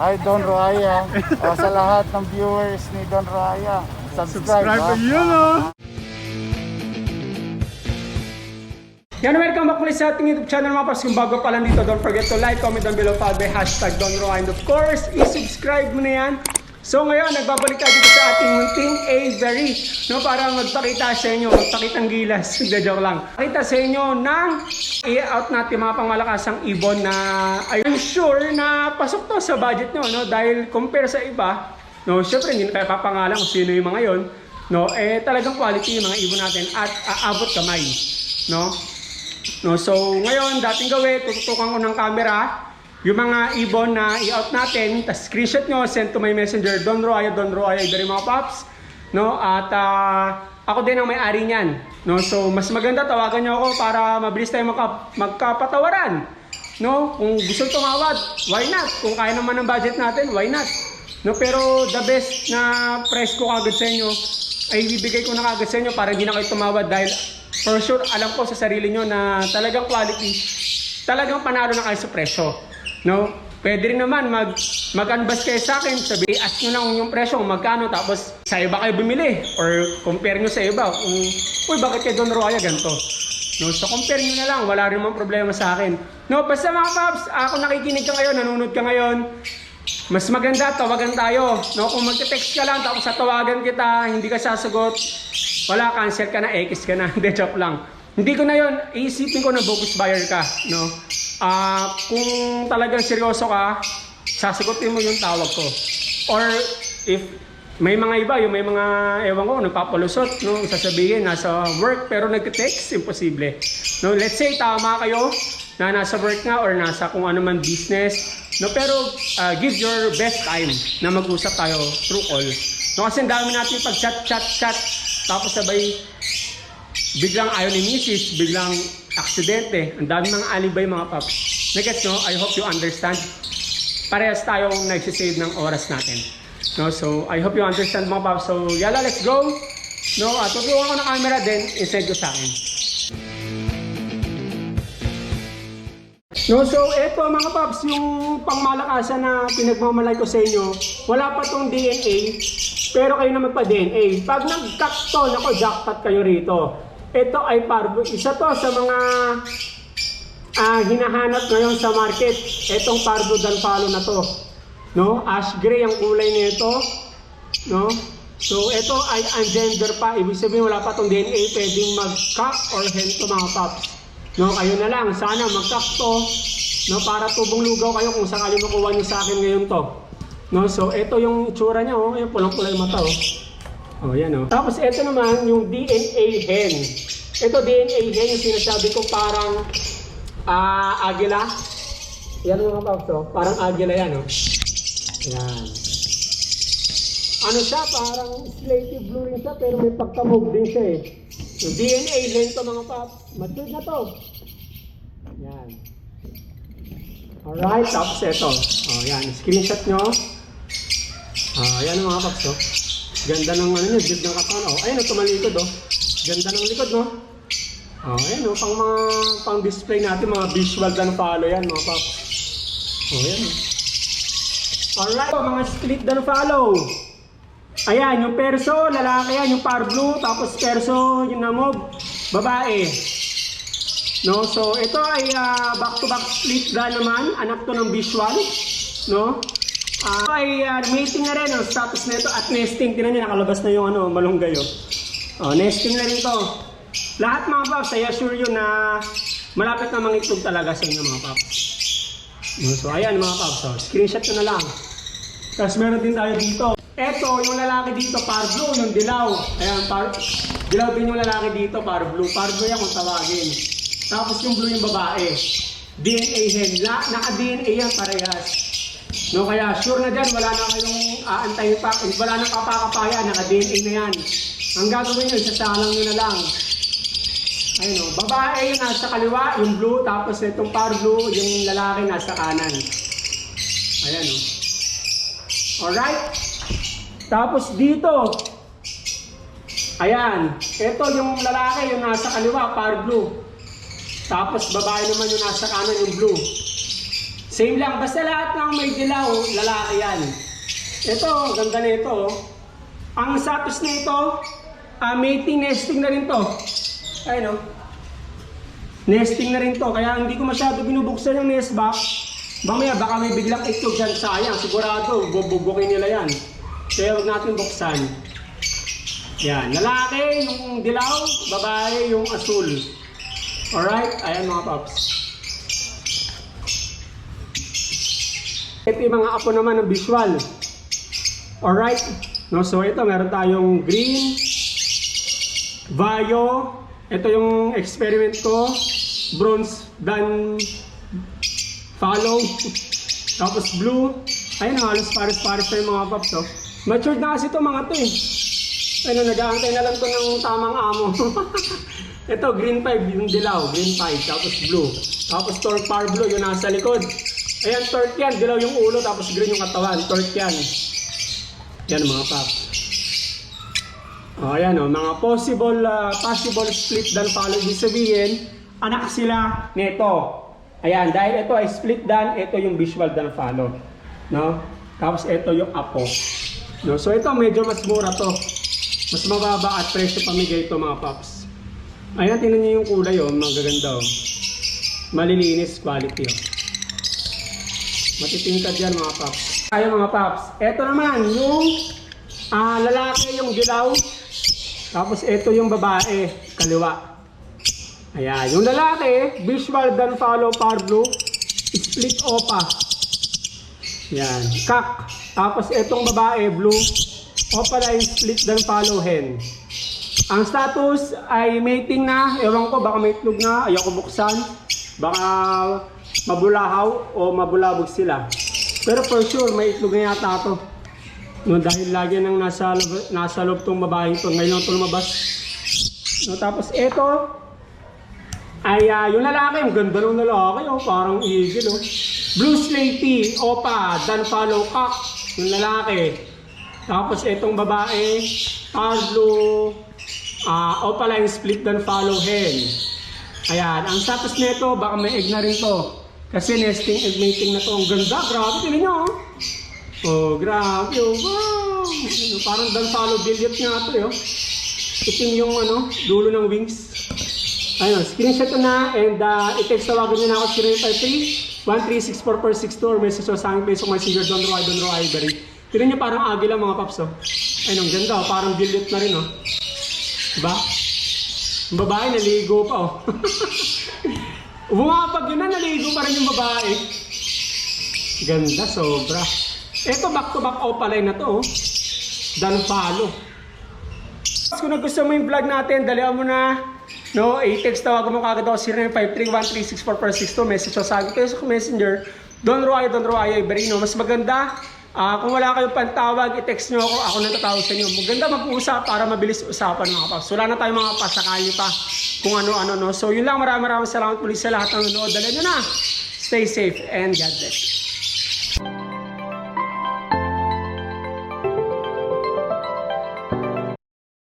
Hi Don Roaya. o, sa lahat ng viewers ni Don Roaya, subscribe. Subscribe ha? to. Yan, welcome back ulit sa ating YouTube channel mga paps. Kung bago pa lang dito, don't forget to like, comment down below, follow by hashtag Don Roa. And of course, i-subscribe mo na yan. So ngayon, nagbabalik tayo dito sa ating munting Avery. No, para magpakita sa inyo, magpakitang gilas. Hindi, joke lang. Pakita sa inyo ng i-out natin mga pangmalakasang ibon na I'm sure na pasok to sa budget nyo. No? Dahil compare sa iba, no, syempre hindi na tayo papangalan kung sino yung mga yon. No, eh talagang quality yung mga ibon natin at aabot kamay. No? No, so ngayon, dating gawin, tututukan ko ng camera yung mga ibon na i-out natin, tas screenshot nyo, send to my messenger, Don Roaya, Don Roaya, dari mga paps. No, at ah, ako din ang may-ari niyan. No, so mas maganda tawagan nyo ako para mabilis tayo magka, magkapatawaran. No, kung gusto tumawad, why not? Kung kaya naman ng budget natin, why not? No, pero the best na price ko kagad sa inyo ay ibibigay ko na kagad sa inyo para hindi na kayo tumawad dahil for sure alam ko sa sarili nyo na talagang quality, talagang panalo na kayo sa presyo. No? Pwede rin naman mag mag-unbus kayo sa akin, sabi, ask nyo lang yung presyo magkano, tapos sa iba kayo bumili or compare nyo sa iba kung, uy, bakit kay Don Roya ganito? No, so compare nyo na lang, wala rin mang problema sa akin. No, basta mga paps, ako nakikinig ka ngayon, nanonood ka ngayon, mas maganda, tawagan tayo. No, kung magte-text ka lang, tapos tawagan kita, hindi ka sasagot, wala, cancel ka na, X ka na, hindi, joke lang. Hindi ko na yon iisipin ko na bogus buyer ka, no? Ah, kung talagang seryoso ka, sasagutin mo yung tawag ko. Or if may mga iba, yung may mga, ewan ko, nagpapalusot, no, sasabihin, nasa work, pero nagte-text, imposible. No, let's say, tama kayo, na nasa work nga or nasa kung ano man business, no, pero ah, give your best time na mag-usap tayo through call. No, kasi ang dami natin pag chat, chat, chat, tapos sabay, biglang ayaw ni Mrs., biglang aksidente. Ang dami mga alibay mga paps. Nagets no? I hope you understand. Parehas tayong nagsisave ng oras natin. No, so I hope you understand mga paps. So yala, let's go. No, at tutulungan ko ng camera din, isend ko sa akin. No, so eto mga paps, yung pangmalakasan na pinagmamalay ko sa inyo, wala pa tong DNA, pero kayo na magpa-DNA. Pag nag-cut to, nako, jackpot kayo rito. Ito ay parvo, isa to sa mga ah, hinahanap ngayon sa market. Etong parvo danfalo na to. No, ash gray ang kulay nito. No? So, ito ay ungender pa. Ibig sabihin, wala pa tong DNA. Pwedeng mag-cock or hen to mga paps. No, kayo na lang. Sana mag-cock to. No, para tubong lugaw kayo kung sakali makuha niyo sa akin ngayon to. No, so ito yung itsura niya, oh. Yung pulang-pula mata, oh. Oh, yan, oh. Tapos ito naman, yung DNA hen. Ito DNA hen, yung sinasabi ko parang ah agila. Yan mga paps, oh. Parang agila yan, oh. Yan. Ano siya, parang slaty blue rin siya, pero may pagkamog din siya eh. Yung DNA hen to mga paps. Matured na to. Yan. Alright, tapos ito. Oh, yan. Screenshot nyo. Ah, yan mga paps, oh. Ganda ng ano niya, build ng katawan. Oh, ayun, oh, tumalikod, oh. Ganda ng likod, no? Oh, ayun, oh, pang mga pang display natin, mga visual dan follow yan, mga paps. Oh, yan, oh. Alright, oh, mga split dan follow. Ayan, yung perso, lalaki yan, yung par blue, tapos perso, yung namog, babae. No, so ito ay ah, back-to-back split dan naman, anak to ng visual, no? Ito ay ah, mating na rin ang status nito at nesting. Tingnan niyo nakalabas na yung ano, malunggay oh. Oh, nesting na rin to. Lahat mga paps, I assure you na malapit na mangitog talaga sa inyo mga paps. No, so ayan mga paps, oh, screenshot ko na lang. Tapos meron din tayo dito. Eto, yung lalaki dito, par blue, yung dilaw. Ayan, par dilaw din yung lalaki dito, par blue. Par blue yan kung tawagin. Tapos yung blue yung babae. DNA hen. La, naka-DNA yan parehas. No, kaya sure na dyan, wala na kayong aantayin pa, eh, wala na kapakapaya, naka-DNA na yan. Ang gagawin nyo, isasalang nyo na lang. Ayun o, babae yung nasa kaliwa, yung blue, tapos itong par blue, yung lalaki nasa kanan. Ayan o. Alright? Tapos dito, ayan, ito yung lalaki, yung nasa kaliwa, par blue. Tapos babae naman yung nasa kanan yung blue. Same lang, basta lahat ng may dilaw, lalaki yan. Ito, ganda na oh. Ang status na ito, ah, mating nesting na rin to. Ayun oh. Nesting na rin to, kaya hindi ko masyado binubuksan yung nest box. Mamaya baka may biglang itlog dyan, sayang. Sigurado, bububukin nila yan. Kaya huwag natin buksan. Yan, lalaki yung dilaw, babae yung asul. Alright, ayan mga paps. Ito yung mga apo naman ng visual. Alright, no, so ito meron tayong green, Vayo, ito yung experiment ko, bronze dan follow, tapos blue, ayun halos pares-pares na yung mga paps oh. Matured na kasi ito mga to eh. Ano, nag-aantay na lang to ng tamang amo. ito, green 5 yung dilaw, green 5, tapos blue. Tapos torque power blue, yung nasa likod. Ayan, torque yan, dilaw yung ulo, tapos green yung katawan, torque yan. Yan mga paps. Oh, ayan oh, mga possible ah, possible split dan follow ibig sabihin, anak sila nito. Ayan, dahil ito ay split dan, ito yung visual dan follow. No? Tapos ito yung apo. No? So ito medyo mas mura to. Mas mababa at presyo pamigay ito mga paps. Ayan, tingnan niyo yung kulay oh, magaganda oh. Malilinis quality oh. Matitingkad yan mga paps. Tayo mga paps. Ito naman yung ah, lalaki yung dilaw. Tapos ito yung babae, kaliwa. Ayan, yung lalaki, visual dan follow blue, split opa. Yan, kak. Tapos itong babae, blue, opaline split dan follow hen. Ang status ay mating na, ewan ko, baka may na, ayoko buksan. Baka mabulahaw o mabulabog sila. Pero for sure, may itlog na yata to. No, dahil lagi nang nasa, nasa loob tong babaeng to. Ngayon lang lumabas. No, tapos ito, ay ah, yung lalaki, ang ganda ng lalaki, oh, parang eagle, oh. Blue Slaty, Opa, Dan Follow Cock, yung lalaki. Tapos itong babae, Pablo, ah, Opa Line Split Dan Follow Hen. Ayan, ang status nito, baka may egg na rin to. Kasi nesting egg mating na to. Ang ganda, grabe, tingnan nyo, oh. Oh, grabe, oh, wow! Ano, Parang Dan Follow Billiard nga ito, eh, oh. Itim yung ano, dulo ng wings. Ayun, screenshot na and uh, i-text tawagan nyo na ako 0953 1364462 or message ko sa aming Facebook Messenger Don Roy, Don Roy Ivory. Tignan nyo parang agila mga paps oh. Ayun, ang ganda oh, parang billiot na rin oh. Diba? Yung babae naligo pa oh. Bumapag yun na, naligo pa rin yung babae. Ganda, sobra. Ito back to back opaline na to oh. Dan follow. Kung nagustuhan mo yung vlog natin, dalihan mo na. No, i-text tawagan mo kagad ako 0953-1364462. Message ko sa kayo sa messenger. Don Roy, Don Roy, Iberino. Mas maganda, ah, kung wala kayong pantawag, i-text nyo ako. Ako na tatawag sa inyo. Maganda mag-usap para mabilis usapan mga paps. Wala na tayong mga pasakali pa kung ano-ano. No? So yun lang, maraming maraming salamat muli sa lahat ng nanonood. Dalihan nyo na. Stay safe and God bless.